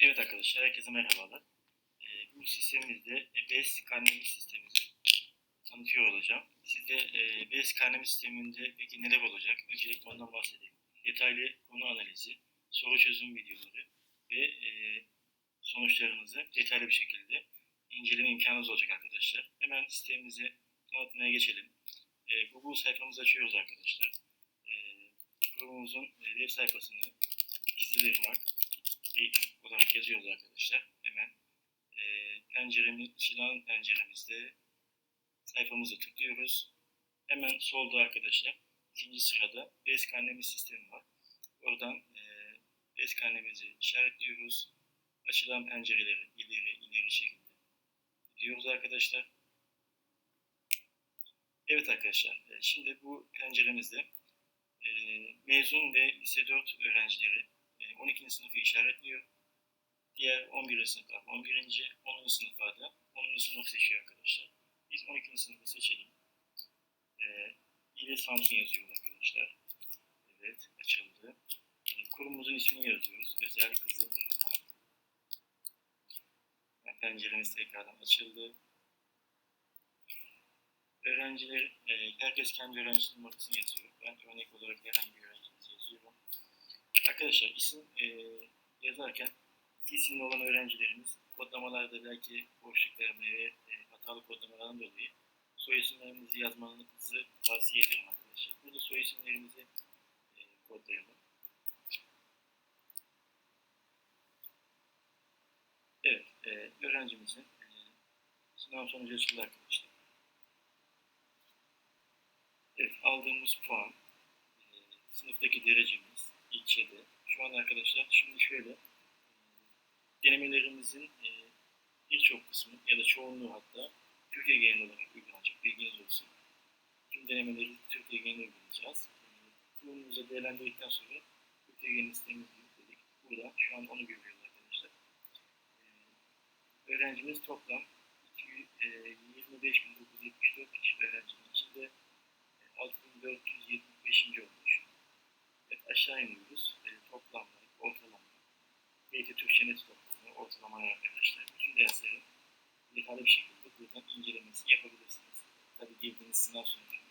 Evet arkadaşlar, herkese merhabalar. Ee, bu sistemimizde BES karnemiz sistemimizi tanıtıyor olacağım. Size e, BES karnemiz sisteminde peki neler olacak? Öncelikle ondan bahsedeyim. Detaylı konu analizi, soru çözüm videoları ve e, sonuçlarınızı detaylı bir şekilde inceleme imkanınız olacak arkadaşlar. Hemen sistemimizi tanıtmaya geçelim. E, Google sayfamızı açıyoruz arkadaşlar. E, kurumumuzun e, web sayfasını çizilerim var eğitim olarak yazıyoruz arkadaşlar. Hemen e, penceremiz, açılan penceremizde sayfamıza tıklıyoruz. Hemen solda arkadaşlar ikinci sırada bez karnemiz sistemi var. Oradan e, bez karnemizi işaretliyoruz. Açılan pencereleri ileri ileri şekilde gidiyoruz arkadaşlar. Evet arkadaşlar e, şimdi bu penceremizde e, mezun ve lise 4 öğrencileri 12. sınıfı işaretliyor. Diğer 11. sınıflar 11. 10. sınıflarda 10. sınıf seçiyor arkadaşlar. Biz 12. sınıfı seçelim. Ee, İle Samsun yazıyoruz arkadaşlar. Evet açıldı. Yani kurumumuzun ismini yazıyoruz. Özel Kızılırmak. Yani penceremiz tekrardan açıldı. Öğrenciler, e, herkes kendi öğrenci numarasını yazıyor. Ben örnek olarak herhangi bir öğrencimizi yazıyorum. Arkadaşlar isim e, yazarken isimli olan öğrencilerimiz kodlamalarda belki boşluklarını ve e, hatalı kodlamalardan dolayı soy isimlerimizi yazmanızı tavsiye ederim arkadaşlar. Burada soy isimlerimizi e, kodlayalım. Evet, e, öğrencimizin e, sınav sonucu açıldı arkadaşlar. Evet, aldığımız puan, e, sınıftaki derecemiz, ilçede. Şu an arkadaşlar şimdi şöyle denemelerimizin e, birçok kısmı ya da çoğunluğu hatta Türkiye genel olarak uygulanacak. Bilginiz olsun. Tüm denemeleri Türkiye genel uygulayacağız. Kurumumuza değerlendirdikten sonra Türkiye genel sistemimizi yükledik. Burada şu an onu görüyoruz arkadaşlar. E, öğrencimiz toplam 25.974 kişi öğrencinin içinde 6.475. olmuş. Evet, aşağı iniyoruz. E, toplamlar, ortalama, eğitim Türkçe net toplamı, ortalamaya arkadaşlar. Bütün derslerin detaylı bir şekilde buradan incelemesi yapabilirsiniz. Tabi girdiğiniz sınav sonucunu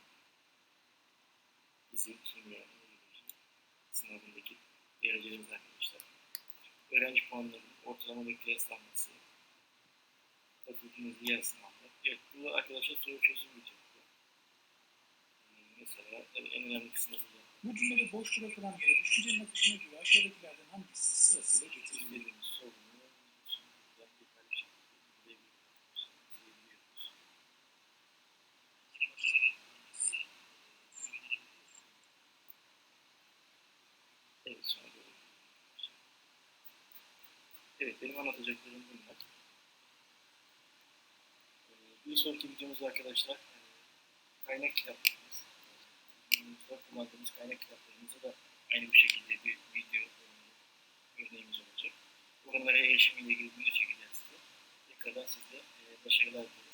bizim kimya sınavındaki derecelerimiz arkadaşlar. Öğrenci puanlarının ortalama ve kıyaslanması, fakülteniz diğer sınavlar. Evet, burada arkadaşlar soru çözüm videosu. Mesela en önemli kısmı burada Bu cümlede boş bırakılan yere düşüncenin akışına göre aşağıdakilerden hangisi Evet, sonra görelim. Evet, benim anlatacaklarım bunlar. Ee, Bir sonraki videomuzda arkadaşlar e, kaynak kitaplarımız, günümüzde kullandığımız kaynak kitaplarımızı da aynı bu şekilde bir video e, örneğimiz olacak. Oralara erişimiyle ilgili video çekeceğiz size. Tekrardan size e, başarılar diliyorum.